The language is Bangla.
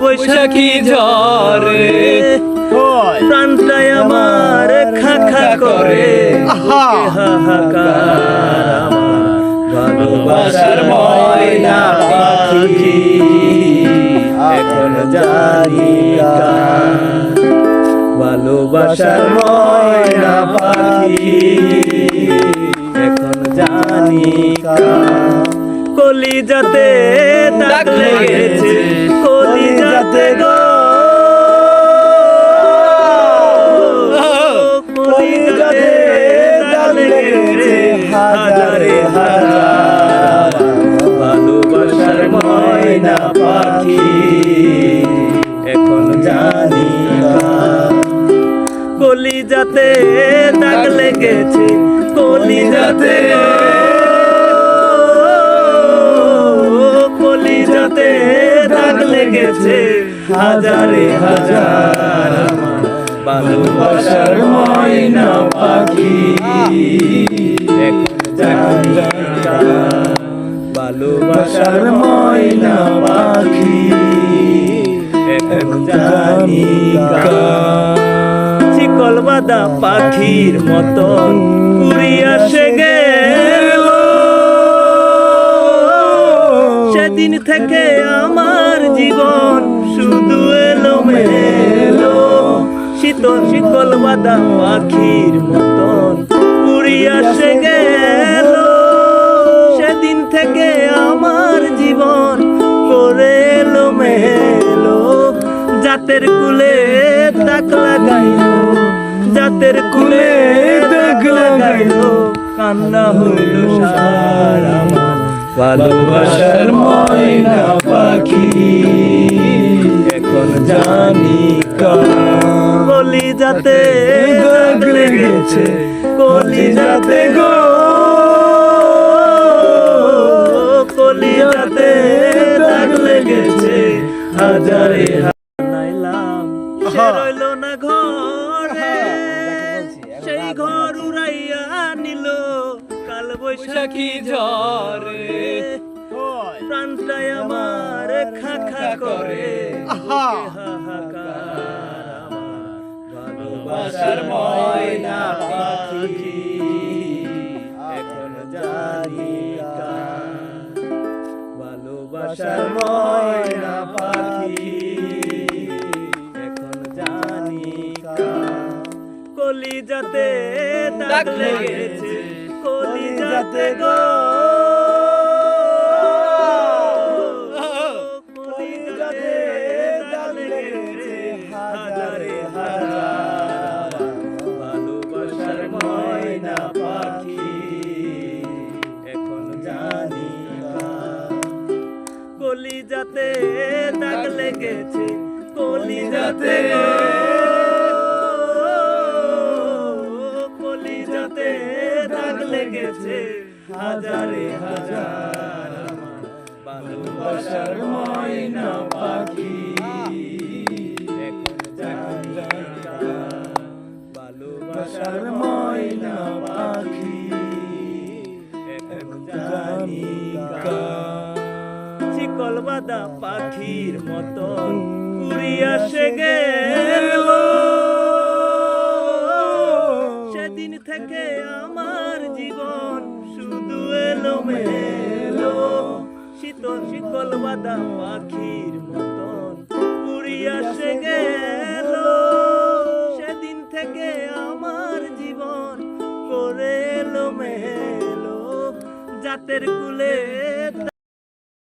বৈশাখী ঝরে প্রাণটাই আমার খা খা করে। হাহাকার। ভালোবাসার ময়না পাখি। এখন জানি। ভালোবাসার ময়না পাখি। এখন জানি কার। কলিজাতে দাগ লেগেছে। কলিজাতে গো। হাজারে হাজার। ভালোবাসার ময়না পাখি এখন জানি। কলিজাতে দাগ লেগেছে কলিজাতে। কলিজাতে লেগেছে হাজারে হাজার ভালোবাসার ময়না পাখি। ভালোবাসার ময়না পাখি। চিকল বাদা পাখির মতন উড়িয়া সে গেল। সেদিন থেকে শীতল শিকল বাদা পাখির মতন। উড়িয়া সে গেল। সেদিন থেকে আমার জীবন করে এলো মেলো জাতের কুলে দাগ লাগাইলো। জাতের কুলে দাগ লাগাইলো। কান্না হইল সার ভালোবাসার ময়না পাখি। এখন জানি কলি যাতে দাগ লেগেছে কলি যাতে গো কলি যাতে দাগ লেগেছে হাজারে নাইলাম সে রইল না ঘরে সেই ঘর উড়াইয়া নিল কাল বৈশাখী বৈশাখী ঝরে প্রাণটাই আমার খাখা করে আহা। ভালোবাসার ময়না পাখি। এখন জানি। ভালোবাসার ময়না পাখি। এখন জানি কার। কলিজাতে দাগ লেগেছে কলিজাতে গো। কলিজাতে দাগ কলিজাতে গো কলিজাতে দাগ লেগেছে। হাজারে হাজার ভালোবাসার ময়না পাখি। ভালোবাসার ময়না পাখি। জানি। চিকল বাদা পাখির মতন। উড়িয়া সে গেল। সেদিন থেকে আমার জীবন শুধু এলো মেলো শীতল শিকল বাদা পাখির মতন উড়িয়া সে গেল। সেদিন থেকে আমার জীবন করে এলো মেলো জাতের কুলে